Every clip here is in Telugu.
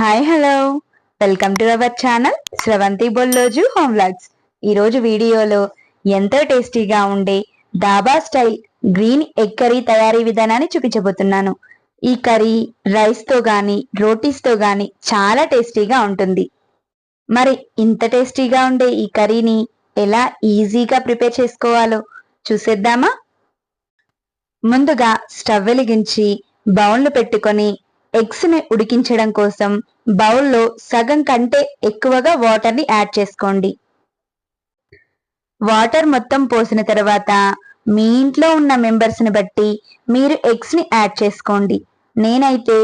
Hi hello welcome to our channel Sravanthi Bolloju home vlogs ఈరోజు వీడియోలో ఎంతో టేస్టీగా ఉండే dhaba style green egg curry తయారీ విధానాన్ని చూపించబోతున్నాను. ఈ కర్రీ రైస్తో కానీ రోటీస్తో కానీ చాలా టేస్టీగా ఉంటుంది. మరి ఇంత టేస్టీగా ఉండే ఈ కర్రీని ఎలా ఈజీగా ప్రిపేర్ చేసుకోవాలో చూసేద్దామా? ముందుగా స్టవ్ వెలిగించి బౌన్లు పెట్టుకొని ఎగ్స్ని ఉడికించడం కోసం బౌల్లో సగం కంటే ఎక్కువగా వాటర్ని యాడ్ చేసుకోండి. వాటర్ మొత్తం పోసిన తర్వాత మీ ఇంట్లో ఉన్న మెంబర్స్ని బట్టి మీరు ఎగ్స్ని యాడ్ చేసుకోండి. నేనైతే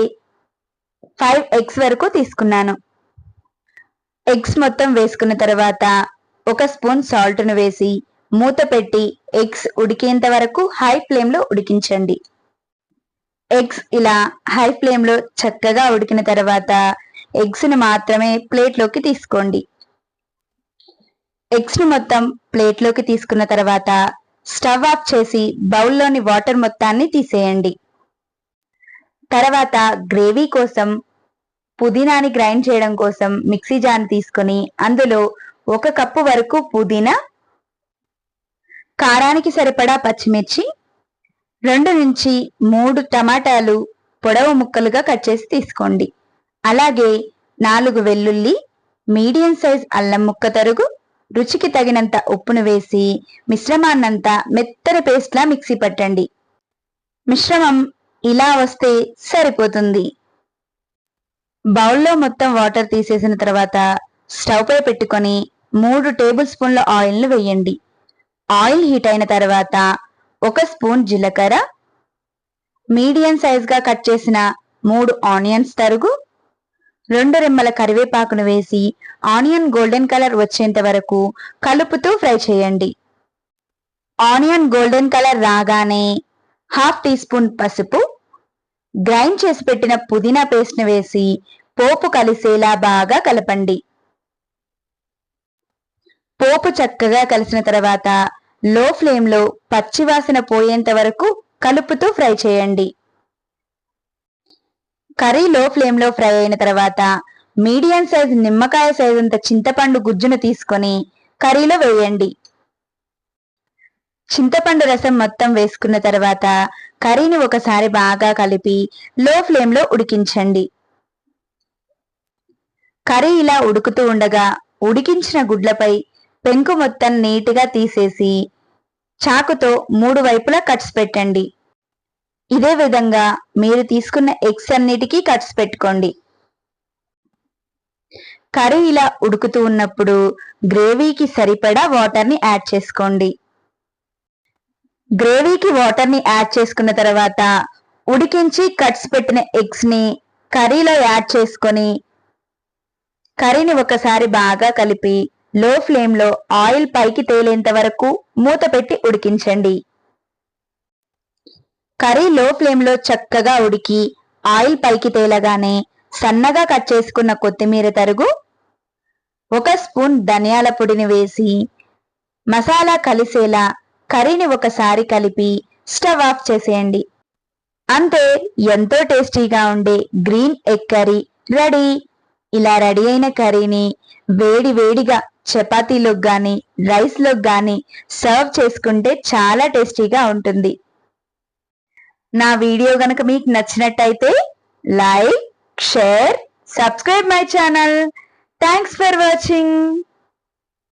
ఫైవ్ ఎగ్స్ వరకు తీసుకున్నాను. ఎగ్స్ మొత్తం వేసుకున్న తర్వాత ఒక స్పూన్ సాల్ట్ను వేసి మూత పెట్టి ఎగ్స్ ఉడికేంత వరకు హై ఫ్లేమ్లో ఉడికించండి. ఎగ్స్ ఇలా హై ఫ్లేమ్లో చక్కగా ఉడికిన తర్వాత ఎగ్స్ని మాత్రమే ప్లేట్లోకి తీసుకోండి. ఎగ్స్ని మొత్తం ప్లేట్లోకి తీసుకున్న తర్వాత స్టవ్ ఆఫ్ చేసి బౌల్లోని వాటర్ మొత్తాన్ని తీసేయండి. తర్వాత గ్రేవీ కోసం పుదీనాని గ్రైండ్ చేయడం కోసం మిక్సీ జార్ తీసుకొని అందులో ఒక కప్పు వరకు పుదీనా కారానికి సరిపడా పచ్చిమిర్చి రెండు నుంచి మూడు టమాటాలు పొడవు ముక్కలుగా కట్ చేసి తీసుకోండి. అలాగే నాలుగు వెల్లుల్లి మీడియం సైజ్ అల్లం ముక్క తరుగు రుచికి తగినంత ఉప్పును వేసి మిశ్రమాన్నంతా మెత్తని పేస్ట్లా మిక్సీ పట్టండి. మిశ్రమం ఇలా వస్తే సరిపోతుంది. బౌల్లో మొత్తం వాటర్ తీసేసిన తర్వాత స్టవ్ పై పెట్టుకొని మూడు టేబుల్ స్పూన్ల ఆయిల్ను వేయండి. ఆయిల్ హీట్ అయిన తర్వాత ఒక స్పూన్ జీలకర్ర మీడియం సైజ్గా కట్ చేసిన మూడు ఆనియన్స్ తరుగు రెండు రెమ్మల కరివేపాకును వేసి ఆనియన్ గోల్డెన్ కలర్ వచ్చేంత వరకు కలుపుతూ ఫ్రై చేయండి. ఆనియన్ గోల్డెన్ కలర్ రాగానే హాఫ్ టీ స్పూన్ పసుపు గ్రైండ్ చేసి పెట్టిన పుదీనా పేస్ట్ను వేసి పోపు కలిసేలా బాగా కలపండి. పోపు చక్కగా కలిసిన తర్వాత లో ఫ్లేమ్లో పచ్చివాసన పోయేంత వరకు కలుపుతూ ఫ్రై చేయండి. కర్రీ లో ఫ్లేమ్లో ఫ్రై అయిన తర్వాత మీడియం సైజ్ నిమ్మకాయ సైజ్ అంత చింతపండు గుజ్జును తీసుకొని కర్రీలో వేయండి. చింతపండు రసం మొత్తం వేసుకున్న తర్వాత కర్రీని ఒకసారి బాగా కలిపి లో ఫ్లేమ్లో ఉడికించండి. కర్రీ ఇలా ఉడుకుతూ ఉండగా ఉడికించిన గుడ్లపై పెంకు మొత్తం నీటిగా తీసేసి చాకుతో మూడు వైపులా కట్స్ పెట్టండి. ఇదే విధంగా మీరు తీసుకున్న ఎగ్స్ అన్నిటికీ కట్స్ పెట్టుకోండి. కర్రీ ఇలా ఉడుకుతూ ఉన్నప్పుడు గ్రేవీకి సరిపడా వాటర్ని యాడ్ చేసుకోండి. గ్రేవీకి వాటర్ని యాడ్ చేసుకున్న తర్వాత ఉడికించి కట్స్ పెట్టిన ఎగ్స్ని కర్రీలో యాడ్ చేసుకొని కర్రీని ఒకసారి బాగా కలిపి లో ఫ్లేమ్లో ఆయిల్ పైకి తేలేంత వరకు మూత పెట్టి ఉడికించండి. కర్రీ లో ఫ్లేమ్లో చక్కగా ఉడికి ఆయిల్ పైకి తేలగానే సన్నగా కట్ చేసుకున్న కొత్తిమీర తరుగు ఒక స్పూన్ ధనియాల పొడిని వేసి మసాలా కలిసేలా కర్రీని ఒకసారి కలిపి స్టవ్ ఆఫ్ చేసేయండి. అంతే ఎంతో టేస్టీగా ఉండే గ్రీన్ ఎగ్ కర్రీ రెడీ. ఇలా రెడీ అయిన కర్రీని వేడి వేడిగా చపాతీలోకి కానీ రైస్లోకి కానీ సర్వ్ చేసుకుంటే చాలా టేస్టీగా ఉంటుంది. నా వీడియో గనక మీకు నచ్చినట్టయితే like share subscribe my channel. Thanks for watching.